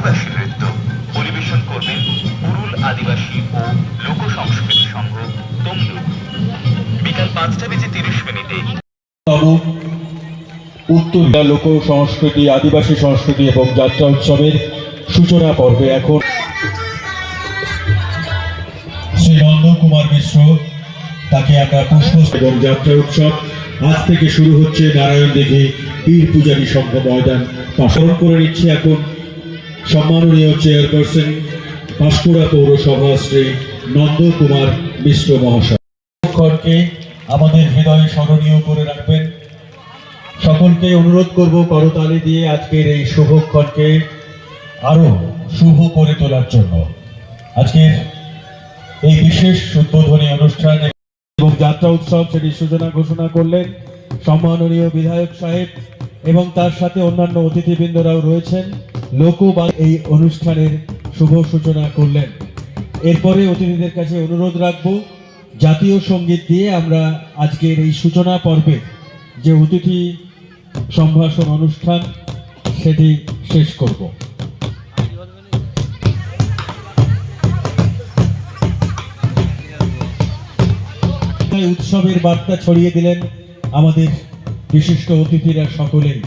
আদিবাসী নৃত্য পরিবেশন করবে পুরুল আদিবাসী ও লোক সংস্কৃতি সংঘ তমলু বিকাল পাঁচটা বেজে তিরিশ মিনিটে। উত্তর লোক সংস্কৃতি, আদিবাসী সংস্কৃতি এবং যাত্রা উৎসবের সূচনা পর্বে এখন। শ্রী নন্দ কুমার মিশ্র, তাকে আমরা পুষ্প এবং যাত্রা উৎসব। আজ থেকে শুরু হচ্ছে নারায়ণ দেখে বীর পূজারী সংঘ ময়দান। স্মরণ করে নিচ্ছে এখন সম্মাননীয় চেয়ারপারসন, পাঁশকুড়া পৌরসভা শ্রী নন্দকুমার মিশ্র মহাশয়। খড়কে আমাদের হৃদয়ে স্মরণীয় করে রাখবেন। সকলকে অনুরোধ করব করতালি দিয়ে আজকের এই শুভক্ষণকে আরও শুভ করে তোলার জন্য। আজকের এই বিশেষ উদ্বোধনী অনুষ্ঠান এবং যাত্রা উৎসব সেটি সূচনা ঘোষণা করলেন সম্মাননীয় বিধায়ক সাহেব এবং তার সাথে অন্যান্য অতিথিবৃন্দরাও রয়েছেন। লোকবা এই অনুষ্ঠানের শুভ সূচনা করলেন। এরপরে অতিথিদের কাছে অনুরোধ রাখব, জাতীয় সংগীত দিয়ে আমরা আজকের এই সূচনা পর্বে যে অতিথি সম্ভাষণ অনুষ্ঠান, সেটি শেষ করব। উৎসবের বার্তা ছড়িয়ে দিলেন আমাদের বিশিষ্ট অতিথিরা সকলেই।